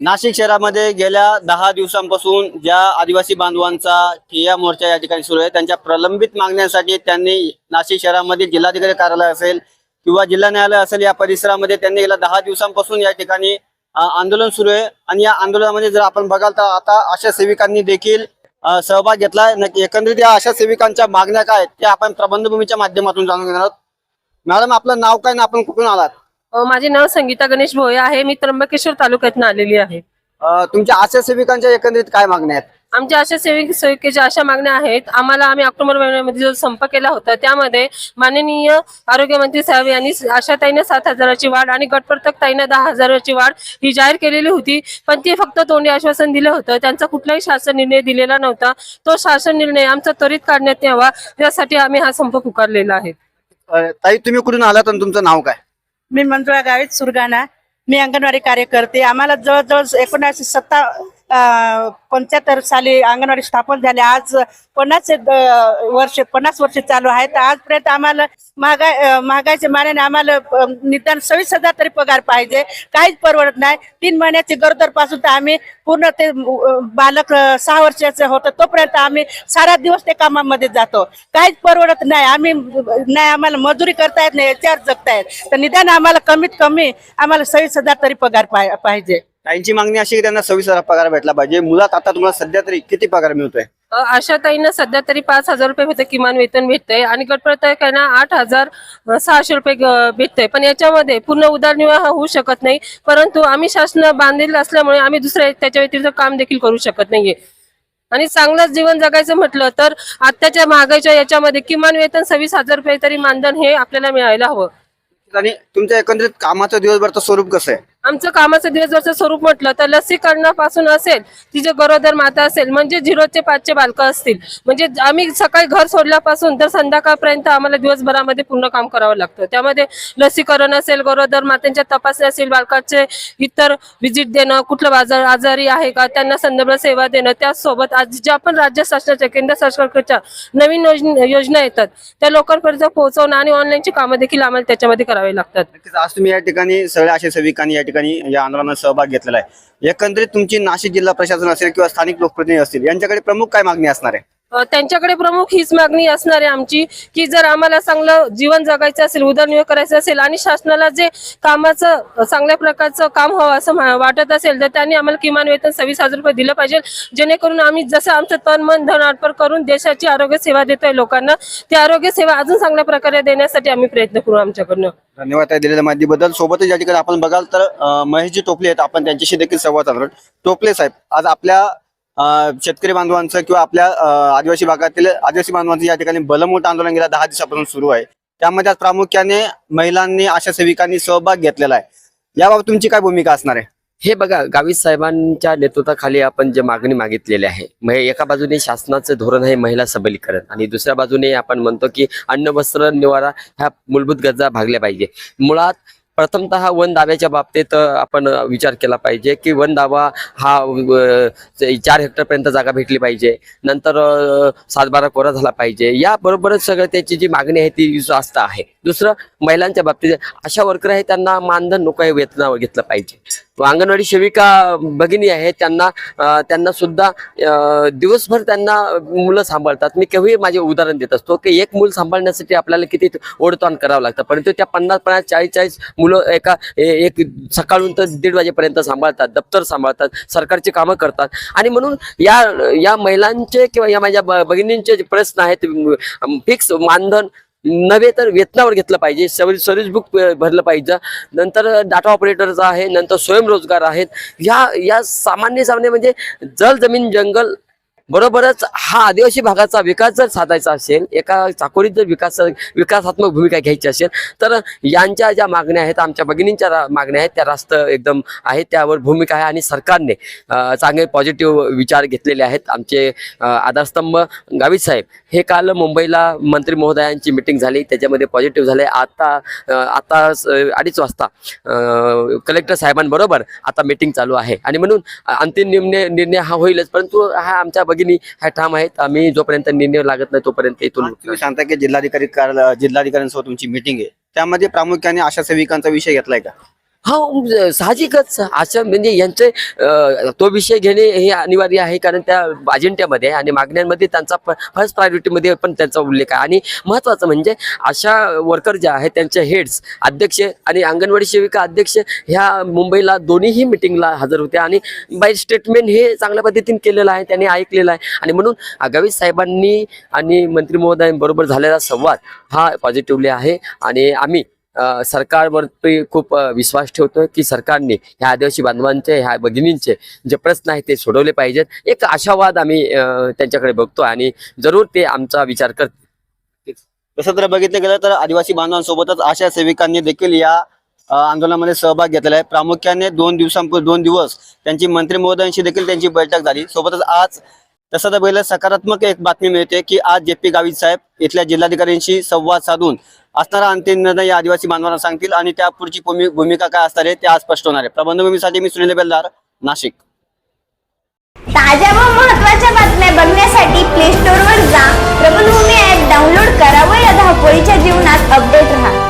नाशिक शहरामध्ये गेल्या दहा दिवसांपासून ज्या आदिवासी बांधवांचा ठिय्या मोर्चा या ठिकाणी सुरू आहे त्यांच्या प्रलंबित मागण्यांसाठी त्यांनी नाशिक शहरामध्ये जिल्हाधिकारी कार्यालय असेल किंवा जिल्हा न्यायालय असेल या परिसरामध्ये त्यांनी गेल्या दहा दिवसांपासून या ठिकाणी आंदोलन सुरू आहे. आणि या आंदोलनामध्ये जर आपण बघाल तर आता आशा सेविकांनी देखील सहभाग घेतलाय एकंदरीत या आशा सेविकांच्या मागण्या काय आहेत, ते आपण प्रबंधभूमीच्या माध्यमातून जाणून घेणार आहोत. मॅडम आपलं नाव काय ना आपण कुठून आलात? माझे नाव संगीता गणेश भोये आहे. मी त्र्यंबकेश्वर तालुक्यातून आलेली आहे. तुमच्या आशा सेविकांच्या एकंदरीत काय मागण्या आहेत? आमच्या अशा सेविक सेविकेच्या अशा मागण्या आहेत. आम्हाला आम्ही ऑक्टोबर महिन्यामध्ये जो संप केला होता त्यामध्ये माननीय आरोग्यमंत्री साहेब यांनी आशाताईने सात हजाराची वाढ आणि गटप्रतक ताईने दहा हजाराची वाढ ही जाहीर केलेली होती. पण ते फक्त तोंडी आश्वासन दिलं होतं. त्यांचा कुठलाही शासन निर्णय दिलेला नव्हता. तो शासन निर्णय आमचा त्वरित काढण्यात यावा. त्यासाठी आम्ही हा संप पुकारलेला आहे. ताई तुम्ही कुठून आलात आणि तुमचं नाव काय? मी मंजुळा गावित सुरगाणा. मी अंगणवाडी कार्यकर्ते. आम्हाला जवळजवळ एकोणीसशे सत्ता पंच्याहत्तर साली अंगणवाडी स्थापन झाली. आज पन्नास वर्ष पन्नास वर्ष चालू आहेत. आजपर्यंत आम्हाला महागाई महागाईच्या मानाने आम्हाला निदान सव्वीस हजार तरी पगार पाहिजे. काहीच परवडत नाही. तीन महिन्याची गरोदरपासून तर आम्ही पूर्ण ते बालक सहा वर्षाचं होतं. तोपर्यंत आम्ही सारा दिवस ते कामामध्ये जातो. काहीच परवडत नाही. आम्ही नाही आम्हाला मजुरी करता येत नाही. याच्यावर जगता येत. तर निदान आम्हाला कमीत कमी आम्हाला सव्वीस हजार तरी पगार पाहिजे. ताईंची मागणी अशी की त्यांना सव्वीस हजार पगार भेटला पाहिजे. मुलात आता तुम्हाला सध्या तरी किती पगार मिळतोय? अ, आशाताईंना सध्या तरी पाच हजार रुपये होते किमान वेतन भेटतंय. आणि गटप्रत्येकांना आठ हजार अ, सहाशे रुपये ग- भेटतंय. पण याच्यामध्ये पूर्ण उदरनिर्वाह होऊ शकत नाही. परंतु आम्ही शासन बांधलेलं असल्यामुळे आम्ही दुसऱ्या त्याच्या व्यतिरिक्त काम देखील करू शकत नाहीये. आणि चांगलंच जीवन जगायचं म्हटलं तर आत्ताच्या महागाईच्या याच्यामध्ये किमान वेतन सव्वीस हजार रुपये तरी मानधन हे आपल्याला मिळायला हवं. आणि तुमच्या एकंदरीत कामाचं दिवसभरचं स्वरूप कसं आहे? आमचं कामाचं दिवसभरचं स्वरूप म्हटलं तर लसीकरणापासून असेल तिचे गरोदर माता असेल म्हणजे झिरो चे पाचचे बालकं असतील. म्हणजे आम्ही सकाळी घर सोडल्यापासून तर संध्याकाळपर्यंत आम्हाला दिवसभरामध्ये पूर्ण काम करावं लागतं. त्यामध्ये लसीकरण असेल गरोदर मातांच्या तपासणी असेल बालकाचे इतर व्हिजिट देणं कुठलं बाजार आजारी आहे का त्यांना संदर्भ सेवा देणं त्याचसोबत आज ज्या पण राज्य शासनाच्या केंद्र सरकारच्या नवीन योजना येतात त्या लोकांपर्यंत पोहोचवणं आणि ऑनलाईनची कामं देखील आम्हाला त्याच्यामध्ये करावी लागतात. आज तुम्ही या ठिकाणी सगळ्या आशा सेविकांनी या ठिकाणी या आंदोलनात सहभाग घेतलेला आहे. एकंदरीत तुमची नाशिक जिल्हा प्रशासन असेल किंवा स्थानिक लोकप्रतिनिधी असतील यांच्याकडे प्रमुख काय मागणी असणार आहे? त्यांच्याकडे प्रमुख हीच मागणी असणार आहे आमची की जर आम्हाला चांगलं जीवन जगायचं असेल उदरनिर्वाह करायचं असेल आणि शासनाला जे कामाचं चांगल्या प्रकारचं काम हवं असं वाटत असेल तर त्यांनी आम्हाला किमान वेतन सव्वीस हजार रुपये दिलं पाहिजे. जेणेकरून आम्ही जसं आमचं तन मन धन अर्पण करून देशाची आरोग्य सेवा देतोय लोकांना ती आरोग्य सेवा अजून चांगल्या प्रकारे देण्यासाठी आम्ही प्रयत्न करू आमच्याकडनं. धन्यवाद दिलेल्या माहितीबद्दल. सोबतच या ठिकाणी आपण बघाल तर महेशजी टोपले आहेत. आपण त्यांच्याशी देखील संवाद साधणार टोपले साहेब आज आपल्या शेतकरी बांधवांचं किंवा आपल्या आदिवासी भागातील आदिवासी बांधवांचं या ठिकाणी बलमोठ आंदोलन गेल्या दहा दिवसापासून सुरू आहे. त्यामध्ये आज प्रामुख्याने महिलांनी आशा सेविकांनी सहभाग घेतलेला आहे. याबाबत तुमची काय भूमिका असणार आहे? हे बघा गावित साहेबांच्या नेतृत्वाखाली आपण जे मागणी मागितलेली आहे एका बाजूने शासनाचं धोरण आहे महिला सबलीकरण आणि दुसऱ्या बाजूने आपण म्हणतो की अन्न वस्त्र निवारा ह्या मूलभूत गरजा भागल्या पाहिजे. मुळात प्रथमतः वन दाव्याच्या बाबतीत आपण विचार केला पाहिजे की वन दावा हा चार हेक्टरपर्यंत जागा भेटली पाहिजे. नंतर सातबारा कोरा झाला पाहिजे. याबरोबरच सगळं त्याची जी मागणी आहे ती जास्त आहे. दुसरं महिलांच्या बाबतीत अशा वर्कर आहे त्यांना मानधन नको आहे वेतनावर घेतलं पाहिजे. अंगणवाडी सेविका भगिनी आहे त्यांना त्यांना सुद्धा दिवसभर त्यांना मुलं सांभाळतात. मी केव्हाही माझे उदाहरण देत असतो की एक मूल सांभाळण्यासाठी आपल्याला किती ओढताण करावं लागतं. परंतु त्या पन्नास पन्नास चाळीस चाळीस मुलं एका एक सकाळून तर दीड वाजेपर्यंत सांभाळतात दप्तर सांभाळतात सरकारची कामं करतात. आणि म्हणून या या महिलांचे किंवा या माझ्या भगिनींचे जे प्रश्न आहेत फिक्स मानधन नव्हे तर वेतनावर घेतलं पाहिजे. सर्विस सर्व्हिस बुक भरलं पाहिजे. नंतर डाटा ऑपरेटरचा आहे नंतर स्वयंरोजगार आहेत. या या सामान्य सामान्य म्हणजे जल जमीन जंगल बरोबरच हा आदिवासी भागाचा विकास जर साधायचा असेल एका चाकोरीत जर विकास विकासात्मक भूमिका घ्यायची असेल तर यांच्या ज्या मागण्या आहेत आमच्या भगिनींच्या मागण्या आहेत त्या रास्त एकदम आहेत त्यावर भूमिका आहे आणि सरकारने चांगले पॉझिटिव्ह विचार घेतलेले आहेत. आमचे आधारस्तंभ गावित साहेब हे काल मुंबईला मंत्री महोदयांची मिटिंग झाली त्याच्यामध्ये पॉझिटिव्ह झाले. आता आता अडीच वाजता कलेक्टर साहेबांबरोबर आता मिटिंग चालू आहे. आणि म्हणून अंतिम निर्णय निर्णय हा होईलच परंतु हा आमच्या की नाही हा ठाम आहेत आम्ही जोपर्यंत निर्णय लागत नाही तोपर्यंत इथून तुम्ही सांगता की जिल्हाधिकारी कार्यालय जिल्हाधिकाऱ्यांसोबत तुमची मीटिंग आहे. त्यामध्ये प्रामुख्याने आशा सेविकांचा विषय घेतलाय का? हा म्हणजे साहजिकच. अशा म्हणजे यांचे तो विषय घेणे हे अनिवार्य आहे कारण त्या अजेंड्यामध्ये आहे आणि मागण्यांमध्ये त्यांचा फर्स्ट प्रायोरिटीमध्ये पण त्यांचा उल्लेख आहे. आणि महत्त्वाचं म्हणजे अशा वर्कर ज्या आहेत त्यांचे हेड्स अध्यक्ष आणि अंगणवाडी सेविका अध्यक्ष ह्या मुंबईला दोन्हीही मिटिंगला हजर होत्या आणि बाय स्टेटमेंट हे चांगल्या पद्धतीने केलेलं आहे त्यांनी ऐकलेलं आहे. आणि म्हणून आगावी साहेबांनी आणि मंत्री महोदयांबरोबर झालेला संवाद हा पॉझिटिव्हली आहे. आणि आम्ही सरकारवरती खूप विश्वास ठेवतो की सरकारने ह्या आदिवासी बांधवांचे ह्या भगिनींचे जे प्रश्न आहेत ते सोडवले पाहिजेत. एक आशावाद आम्ही त्यांच्याकडे बघतो आणि जरूर ते आमचा विचार करतील तसं तर बघितलं गेलं तर आदिवासी बांधवांसोबतच आशा सेविकांनी देखील या आंदोलनामध्ये सहभाग घेतलेला आहे. प्रामुख्याने दोन दिवसांपूर्वी दोन दिवस त्यांची मंत्री महोदयांशी देखील त्यांची बैठक झाली. सोबतच आज तसं तर पहिलं सकारात्मक एक बातमी मिळते की आज जे पी गावित साहेब इथल्या जिल्हाधिकाऱ्यांशी संवाद साधून असणारा अंतिम निर्णय या आदिवासी बांधवांना सांगतील आणि त्या पुढची भूमिका काय असणार आहे ते आज स्पष्ट होणार आहे. प्रबंधभूमीसाठी मी सुनील बेलदार नाशिक. ताज्या व महत्त्वाच्या बातम्या बघण्यासाठी प्ले स्टोअर वर जा. प्रबंधभूमी ऍप डाउनलोड करा व या धावपळीच्या जीवनात अपडेट राहा.